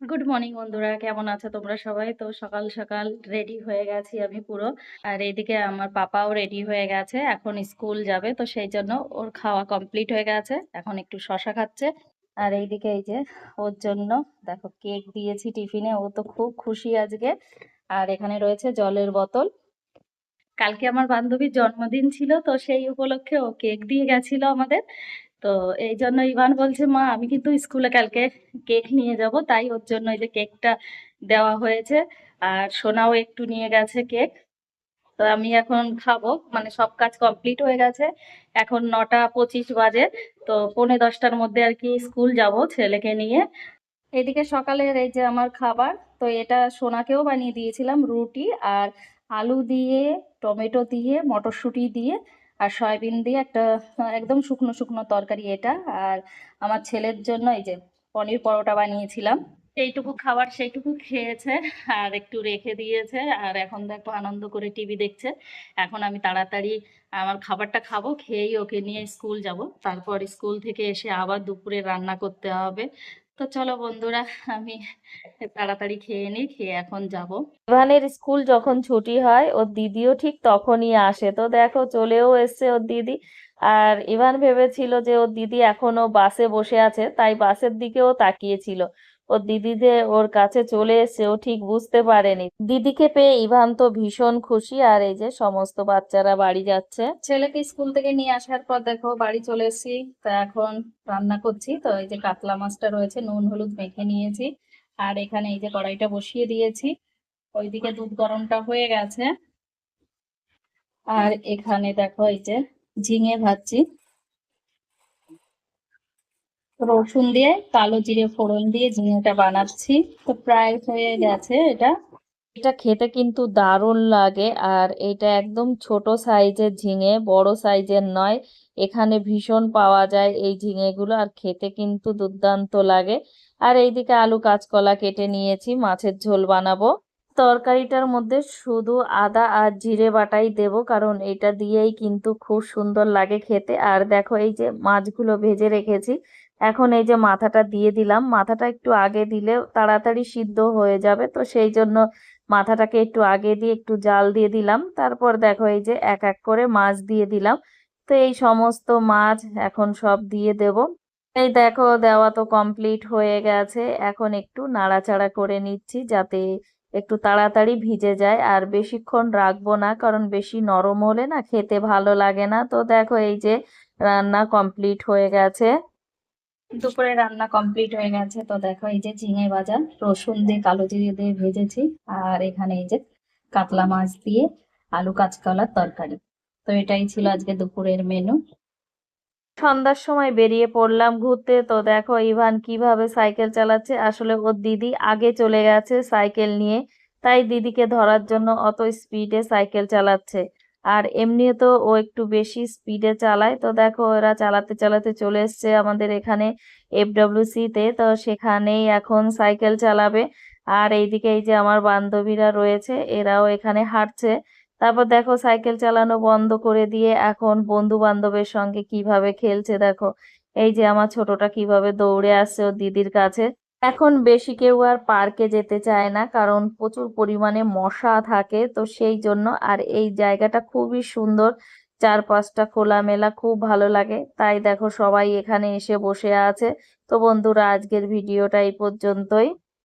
Good morning বন্ধুরা, কেমন আছো তোমরা সবাই? তো সকাল সকাল রেডি হয়ে গেছি আমি পুরো। আর এইদিকে আমার পাপাও রেডি হয়ে গেছে, এখন স্কুল যাবে, তো সেই জন্য ওর খাওয়া কমপ্লিট হয়ে গেছে, এখন একটু শশা খাচ্ছে। আর এইদিকে এই যে ওর জন্য, দেখো কেক দিয়েছি টিফিনে, ও তো খুব খুশি আজকে। আর এখানে রয়েছে জলের বোতল। কালকে আমার বান্ধবীর জন্মদিন ছিল, তো সেই উপলক্ষে ও কেক দিয়ে গেছিল আমাদের। তো এই জন্য ইভান বলছে, মা, আমি কিন্তু স্কুলে কালকে কেক নিয়ে যাব। তাই ওর জন্য এই যে কেকটা দেওয়া হয়েছে। আর সোনাও একটু নিয়ে গেছে কেক। তো আমি এখন খাব। মানে সব কাজ কমপ্লিট হয়ে গেছে। এখন নটা পঁচিশ বাজে। তো পৌনে দশটার মধ্যে আর কি স্কুল যাব ছেলেকে নিয়ে। এদিকে সকালের এই যে আমার খাবার, তো এটা সোনাকেও বানিয়ে দিয়েছিলাম রুটি আর আলু দিয়ে, টমেটো দিয়ে, মটরশুঁটি দিয়ে। আর সয়াবিন দিয়ে একটা, একদম শুকনো শুকনো তরকারি এটা। আর আমার ছেলের জন্য এই যে পনির পরোটা বানিয়েছিলাম। এইটুকু খাবার সেইটুকু খেয়েছে আর একটু রেখে দিয়েছে। আর এখন দেখো আনন্দ করে টিভি দেখছে। এখন আমি তাড়াতাড়ি আমার খাবারটা খাব, খেয়েই ওকে নিয়ে স্কুল যাব। তারপর স্কুল থেকে এসে আবার দুপুরে রান্না করতে হবে। তো চলো বন্ধুরা, আমি তাড়াতাড়ি খেয়ে নিই খেয়ে এখন যাব। ইভানের স্কুল যখন ছুটি হয়, ওর দিদিও ঠিক তখনই আসে। তো দেখো, চলেও এসছে ওর দিদি। আর ইভান ভেবেছিল যে ওর দিদি এখনও বাসে বসে আছে, তাই বাসের দিকেও তাকিয়েছিল। ওর যে ওর কাছে চলে এসছে ও ঠিক বুঝতে পারেনি। দিদিকে পেয়ে ইভান তো ভীষণ খুশি, আর এই যে সমস্ত বাচ্চারা বাড়ি যাচ্ছে। ছেলেকে স্কুল থেকে নিয়ে আসার পর দেখো বাড়ি চলে এসেছি, তা এখন রান্না করছি। তো এই যে কাতলা মাছটা রয়েছে, নুন, হলুদ মেখে নিয়েছি, আর এখানে এই যে কড়াইটা বসিয়ে দিয়েছি। ওইদিকে দুধ গরমটা হয়ে গেছে। আর এখানে দেখো এই যে ঝিঙে ভাজছি। রসুন দিয়ে, কালো জিরে ফোড়ন দিয়ে ঝিঙেটা বানাচ্ছি। তো প্রায় হয়ে গেছে এটা। এটা খেতে কিন্তু দারুণ লাগে আর এটা একদম ছোট সাইজের ঝিঙে, বড় সাইজের নয়। এখানে ভীষণ পাওয়া যায় এই ঝিঙেগুলো আর খেতে কিন্তু দুর্দান্ত লাগে। আর এইদিকে আলু কাঁচকলা কেটে নিয়েছি, মাছের ঝোল বানাবো। তরকারিটার মধ্যে শুধু আদা আর জিরে বাটাই দেব, কারণ এটা দিয়েই কিন্তু খুব সুন্দর লাগে খেতে। আর দেখো, এই যে মাছগুলো ভেজে রেখেছি, এখন এই যে মাথাটা দিয়ে দিলাম। মাথাটা একটু আগে দিলে তাড়াতাড়ি সিদ্ধ হয়ে যাবে, তো সেই জন্য মাথাটাকে একটু আগে দিয়ে একটু জাল দিয়ে দিলাম। তারপর দেখো, এই যে এক এক করে মাছ দিয়ে দিলাম। তো এই সমস্ত মাছ এখন সব দিয়ে দেব। এই দেখো, দেওয়া তো কমপ্লিট হয়ে গেছে। এখন একটু নাড়াচাড়া করে নিচ্ছি যাতে একটু তাড়াতাড়ি ভিজে যায়। আর বেশিক্ষণ রাখব না, কারণ বেশি নরম হলে না খেতে ভালো লাগে না। তো দেখো, এই যে রান্না কমপ্লিট হয়ে গেছে। দুপুরে রান্না কমপ্লিট হয়ে গেছে। তো দেখো, এই যে ঝিঙে ভাজা, রসুন দিয়ে কালো জিরে দিয়ে ভেজেছি। আর এখানে এই যে কাতলা মাছ দিয়ে আলু কাঁচকলার তরকারি। তো এটাই ছিল আজকে দুপুরের মেনু সন্ধ্যার সময় বেরিয়ে পড়লাম ঘুরতে। তো দেখো ইভান কীভাবে সাইকেল চালাচ্ছে। আসলে ওর দিদি আগে চলে গেছে সাইকেল নিয়ে। তাই দিদিকে ধরার জন্য অত স্পিডে সাইকেল চালাচ্ছে। আর এমনিও তো ও একটু বেশি স্পিডে চালায়। তো দেখো ওরা চালাতে চালাতে চলে এসছে আমাদের এখানে এফডব্লিউসি তে তো সেখানেই এখন সাইকেল চালাবে। আর এইদিকে এই যে আমার বান্ধবীরা রয়েছে, এরাও এখানে হাঁটছে। তারপর দেখো সাইকেল চালানো বন্ধ করে দিয়ে এখন বন্ধু বান্ধবের সঙ্গে কীভাবে খেলছে দেখো। এই যে আমার ছোটটা কীভাবে দৌড়ে আসছে ওর দিদির কাছে। এখন বেশি কেউ আর পার্কে যেতে চায় না, কারণ প্রচুর পরিমাণে মশা থাকে, তো সেই জন্য আর এই জায়গাটা খুবই সুন্দর। চারপাশটা খোলামেলা, খুব ভালো লাগে। তাই দেখো সবাই এখানে এসে বসে আছে। তো বন্ধুরা, আজকের ভিডিওটা এই পর্যন্তই।